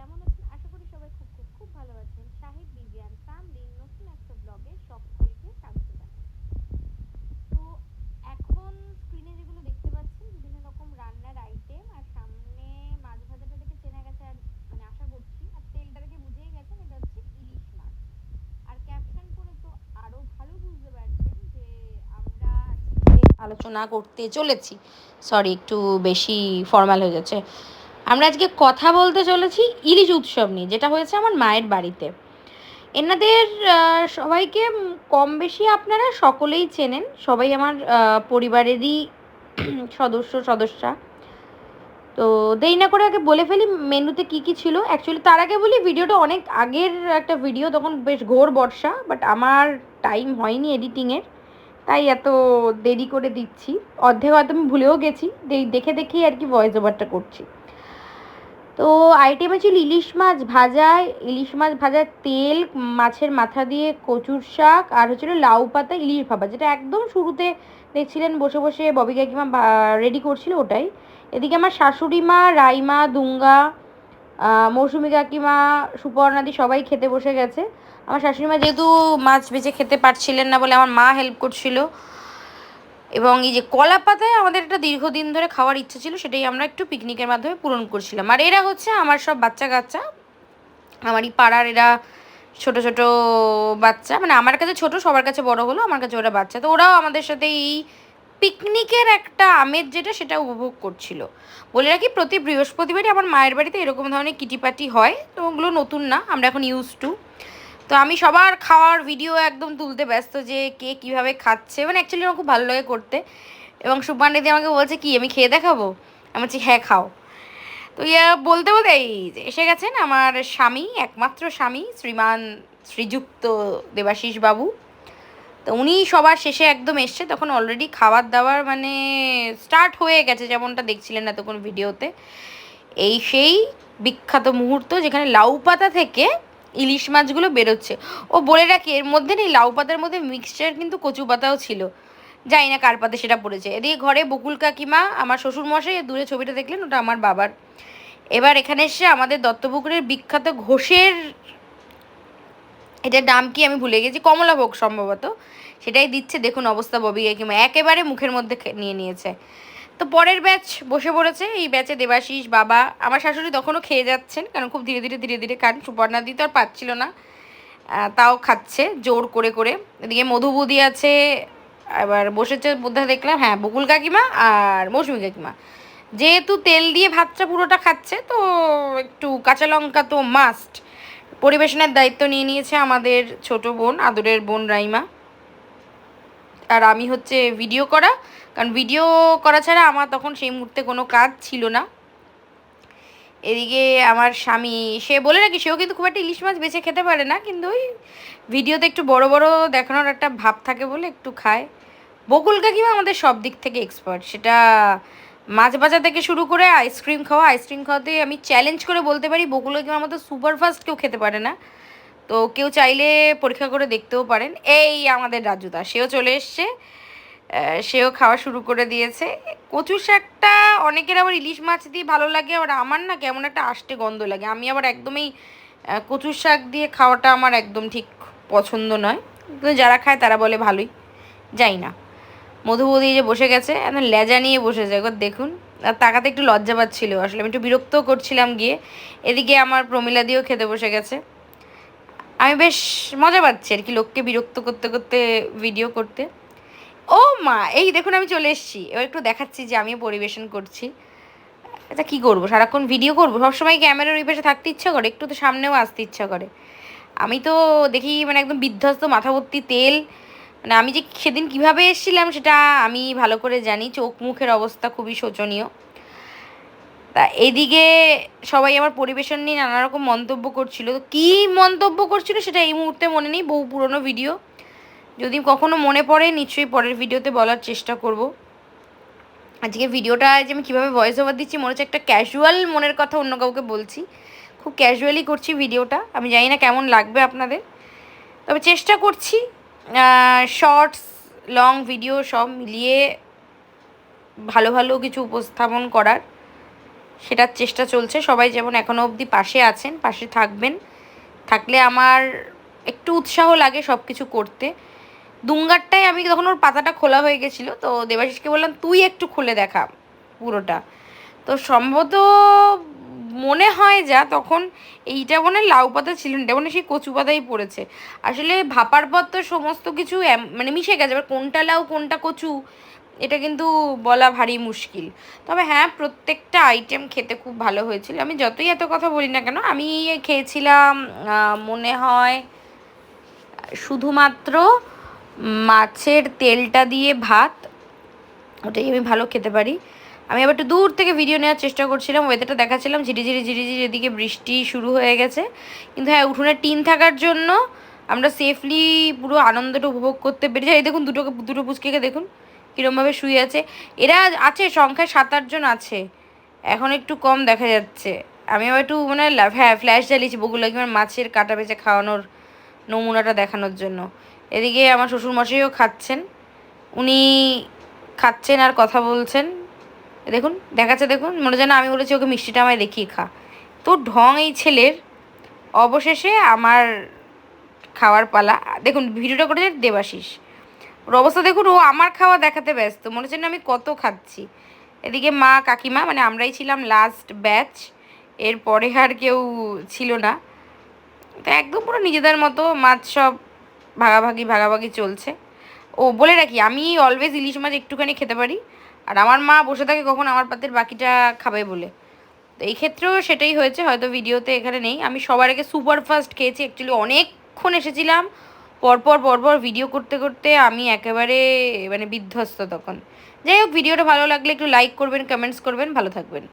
কেমন আছেন? আশা করি সবাই খুব খুব খুব ভালো আছেন। শাহিদ বিজিয়ান ফ্যামিলির নতুন একটা ব্লগে সকলকে স্বাগত জানাই। তো এখন স্ক্রিনে যেগুলো দেখতে পাচ্ছেন, বিভিন্ন রকম রান্নার আইটেম আর সামনে মাছ ভাজাটা দেখে চেনা গেছে আর মানে আশা করছি, আর তেলটা দেখে বুঝেই গেছেন, এটা হচ্ছে ইলিশ মাছ। আর ক্যাপশন পরে তো আরও ভালো বুঝতে পারছেন যে আমরা আলোচনা করতে চলেছি। সরি একটু বেশি ফর্মাল হয়ে যাচ্ছে। আমরা আজকে কথা বলতে চলেছি ইলিশ উৎসব নিয়ে, যেটা হয়েছে আমার মায়ের বাড়িতে। এনাদের সবাইকে কম বেশি আপনারা সকলেই চেনেন, সবাই আমার পরিবারেরই সদস্য, সদস্যা। তো দেরি না করে আগে বলে ফেলি, মেনুতে কি কি ছিল। অ্যাকচুয়ালি তার আগে বলি, ভিডিওটা অনেক আগের একটা ভিডিও, তখন বেশ ঘোর বর্ষা বাট আমার টাইম হয়নি এডিটিংয়ের তাই এত দেরি করে দিচ্ছি। অর্ধেক হয়তো আমি ভুলেও গেছি দেখে দেখেই আর কি ভয়েস ওভারটা করছি। তো আইটেম ছিল ইলিশ মাছ ভাজা ইলিশ মাছ ভাজার তেল, মাছের মাথা দিয়ে কচুর শাক আর হচ্ছিল লাউ পাতা, ইলিশ ভাপা, যেটা একদম শুরুতে দেখছিলেন বসে বসে ববি কাকিমা রেডি করছিল ওটাই। এদিকে আমার শাশুড়ি মা রাইমা দুঙ্গা মৌসুমি কাকিমা সুপর্ণাদি সবাই খেতে বসে গেছে। আমার শাশুড়ি মা যেহেতু মাছ বেঁচে খেতে পারছিলেন না বলে আমার মা হেল্প করছিল। এবং এই যে কলা পাতায় আমাদের একটা দীর্ঘদিন ধরে খাওয়ার ইচ্ছে ছিল, সেটাই আমরা একটু পিকনিকের মাধ্যমে পূরণ করছিলাম। আর এরা হচ্ছে আমার সব বাচ্চা কাচ্চা। আমারই পাড়ার এরা ছোট ছোট বাচ্চা। মানে আমার কাছে ছোট, সবার কাছে বড় হলো আমার কাছে ওরা বাচ্চা। তো ওরাও আমাদের সাথে এই পিকনিকের একটা আমেজ যেটা, সেটা উপভোগ করছিল। বলে রাখি, প্রতি বৃহস্পতিবারই আমার মায়ের বাড়িতে এরকম ধরনের কিটিপাটি হয়। তো ওগুলো নতুন না, আমরা এখন ইউজ টু তো আমি সবার খাওয়ার ভিডিও একদম তুলতে ব্যস্ত যে কে কীভাবে খাচ্ছে। মানে অ্যাকচুয়ালি আমার খুব ভালো লাগে করতে। এবং সুপান্ডিদি আমাকে বলছে, কি, আমি খেয়ে দেখাবো? আমি বলছি হ্যাঁ খাও। তো ইয়া বলতে বলতে এই যে এসে গেছেন আমার স্বামী, একমাত্র স্বামী, শ্রীমান শ্রীযুক্ত দেবাশিস বাবু। তো উনি সবার শেষে একদম এসছে। তখন অলরেডি খাবার দাবার মানে স্টার্ট হয়ে গেছে যেমনটা দেখছিলেন এতক্ষণ ভিডিওতে এই সেই বিখ্যাত মুহূর্ত যেখানে লাউ পাতা থেকে ইলিশ মাছগুলো বেরোচ্ছে। ও বলে রাখি, এর মধ্যে নেই, লাউ পাতার মধ্যে মিক্সচার কিন্তু কচু পাতাও ছিল। জানি না কার পাতে সেটা পড়েছে। এদিকে ঘরে বকুল কাকিমা, আমার শ্বশুর মশাই দূরে ছবিটা দেখলেন, ওটা আমার বাবার। এবার এখানে এসে আমাদের দত্তপুকুরের বিখ্যাত ঘোষের, এটার নাম কি আমি ভুলে গেছি কমলাভোগ সম্ভবত, সেটাই দিচ্ছে। দেখুন অবস্থা ববি কাকিমা, একেবারে মুখের মধ্যে নিয়ে নিয়েছে। তো পরের ব্যাচ বসে পড়েছে। এই ব্যাচে দেবাশিস, বাবা, আমার শাশুড়ি তখনও খেয়ে যাচ্ছেন, কারণ খুব ধীরে ধীরে ধীরে ধীরে খান সুপর্ণা দি তো আর পাচ্ছিল না। তাও খাচ্ছে জোর করে করে। এদিকে মধুবুদি আছে এবার বসেছে বোধহয় দেখলাম হ্যাঁ বকুল কাকিমা আর মৌসুমি কাকিমা। যেহেতু তেল দিয়ে ভাতটা পুরোটা খাচ্ছে, তো একটু কাঁচা লঙ্কা তো মাস্ট পরিবেশনের দায়িত্ব নিয়ে নিয়েছে আমাদের ছোট বোন, আদরের বোন রাইমা। আর আমি হচ্ছে ভিডিও করা কারণ ভিডিও করা ছাড়া আমার তখন সেই মুহূর্তে কোনো কাজ ছিল না। এদিকে আমার স্বামী, সে বলে নাকি সেও কিন্তু খুব একটা ইলিশ মাছ বেছে খেতে পারে না, কিন্তু ওই ভিডিওতে একটু বড় বড় দেখানোর একটা ভাব থাকে বলে একটু খায়। বকুল কাকিমা আমাদের সব দিক থেকে এক্সপার্ট সেটা মাছ ভাজা থেকে শুরু করে আইসক্রিম খাওয়া আইসক্রিম খাওয়াতে আমি চ্যালেঞ্জ করে বলতে পারি, বকুল কাকিমার মতো সুপারফাস্ট কেউ খেতে পারে না। তো কেউ চাইলে পরীক্ষা করে দেখতেও পারেন। এই আমাদের রাজুদা, সেও চলে এসছে। সেও খাওয়া শুরু করে দিয়েছে। কচু শাকটা অনেকের আবার ইলিশ মাছ দিয়ে ভালো লাগে, আবার আমার না কেমন একটা আষ্টে গন্ধ লাগে। আমি আবার একদমই কচু শাক দিয়ে খাওয়াটা আমার একদম ঠিক পছন্দ নয়। কিন্তু যারা খায় তারা বলে ভালোই, যাই না। মধুবদি যে বসে গেছে একদম লেজা নিয়ে বসেছে, একবার দেখুন। আর তাকাতে একটু লজ্জা পাচ্ছিল, আসলে আমি একটু বিরক্তও করছিলাম গিয়ে। এদিকে আমার প্রমিলা দিয়েও খেতে বসে গেছে। আমি বেশ মজা পাচ্ছি আর কি, লোককে বিরক্ত করতে করতে ভিডিও করতে। ও মা, এই দেখুন আমি চলে এসেছি। এবার একটু দেখাচ্ছি যে আমিও পরিবেশন করছি। আচ্ছা কী করব? সারাক্ষণ ভিডিও করব? সবসময় ক্যামেরার ওই পাশে থাকতে ইচ্ছা করে, একটু তো সামনেও আসতে ইচ্ছা করে। আমি তো দেখি মানে একদম বিধ্বস্ত, মাথা ভর্তি তেল। মানে আমি যে সেদিন কীভাবে এসেছিলাম সেটা আমি ভালো করে জানি। চোখ মুখের অবস্থা খুবই শোচনীয়। তা এদিকে সবাই আমার পরিবেশন নিয়ে নানা রকম মন্তব্য করছিল। তো কী মন্তব্য করছিল সেটা এই মুহূর্তে মনে নেই, বহু পুরনো ভিডিও যদি কখনো মনে পড়ে, নিশ্চয়ই পরের ভিডিওতে বলার চেষ্টা করব। আজকে ভিডিওটা যে আমি কীভাবে ভয়েস ওভার দিচ্ছি, মনে হচ্ছে একটা ক্যাজুয়াল মনের কথা অন্য কাউকে বলছি। খুব ক্যাজুয়ালি করছি ভিডিওটা। আমি জানি না কেমন লাগবে আপনাদের। তবে চেষ্টা করছি শর্টস লং ভিডিও সব মিলিয়ে ভালো ভালো কিছু উপস্থাপন করার। সেটার চেষ্টা চলছে। সবাই যেমন এখনও অবধি পাশে আছেন, পাশে থাকবেন। থাকলে আমার একটু উৎসাহ লাগে সব কিছু করতে। দুঙ্গারটাই আমি তখন ওর পাতাটা খোলা হয়ে গেছিল, তো দেবাশিসকে বললাম, তুই একটু খুলে দেখা পুরোটা। তো সম্ভবত মনে হয় যা, তখন এইটা মনে লাউ পাতা ছিল না, এটা মনে সেই কচু পাতাই পড়েছে। আসলে ভাপার পর তো সমস্ত কিছু মানে মিশে গেছে, এবার কোনটা লাউ, কোনটা কচু, এটা কিন্তু বলা ভারী মুশকিল। তবে হ্যাঁ প্রত্যেকটা আইটেম খেতে খুব ভালো হয়েছিল। আমি যতই এত কথা বলি না কেন, আমি খেয়েছিলাম মনে হয় শুধুমাত্র মাছের তেলটা দিয়ে ভাত, ওটাই আমি ভালো খেতে পারি। আমি আবার একটু দূর থেকে ভিডিও নেওয়ার চেষ্টা করছিলাম ওয়েদারটা দেখাচ্ছিলাম, ঝিরিঝিরি ঝিরিঝিরি এদিকে বৃষ্টি শুরু হয়ে গেছে। কিন্তু হ্যাঁ উঠোনে টিন থাকার জন্য আমরা সেফলি পুরো আনন্দটা উপভোগ করতে পেরেছি। এই দেখুন, দুটো দুটো পুচকেকে দেখুন, কীরমভাবে শুয়ে আছে। এরা আছে, সংখ্যায় সাত আটজন আছে। এখন একটু কম দেখা যাচ্ছে। আমি আবার একটু মানে হ্যাঁ ফ্ল্যাশ জ্বালিয়েছি বগুলাকে আমার মাছের কাটা বেঁচে খাওয়ানোর নমুনাটা দেখানোর জন্য। এদিকে আমার শ্বশুরমশাইও খাচ্ছেন। উনি খাচ্ছেন আর কথা বলছেন। দেখুন, দেখাচ্ছে, দেখুন, মনে যেন আমি বলেছি, ওকে মিষ্টিটা আমায় দেখিয়ে খা। তো ঢং এই ছেলের, অবশেষে আমার খাওয়ার পালা। দেখুন, ভিডিওটা করেছে দেবাশিস। ওর অবস্থা দেখুন, ও আমার খাওয়া দেখাতে ব্যস্ত। মনে হচ্ছে না আমি কত খাচ্ছি। এদিকে মা, কাকিমা মানে আমরাই ছিলাম লাস্ট ব্যাচ এরপরে আর কেউ ছিল না। তো একদম পুরো নিজেদের মতো, মাছ সব ভাগাভাগি ভাগাভাগি চলছে। ও বলে রাখি, আমি অলওয়েজ ইলিশ মাছ একটুখানি খেতে পারি, আর আমার মা বসে থাকে কখন আমার পাতের বাকিটা খাবে বলে। তো এই ক্ষেত্রেও সেটাই হয়েছে, হয়তো ভিডিওতে এখানে নেই। আমি সবার আগে সুপার ফাস্ট খেয়েছি অ্যাকচুয়ালি অনেকক্ষণ এসেছিলাম। পরপর পরপর ভিডিও করতে করতে আমি একেবারে মানে বিধ্বস্ত তখন। যাই হোক, ভিডিওটা ভালো লাগলে একটু লাইক করবেন কমেন্টস করবেন, ভালো থাকবেন।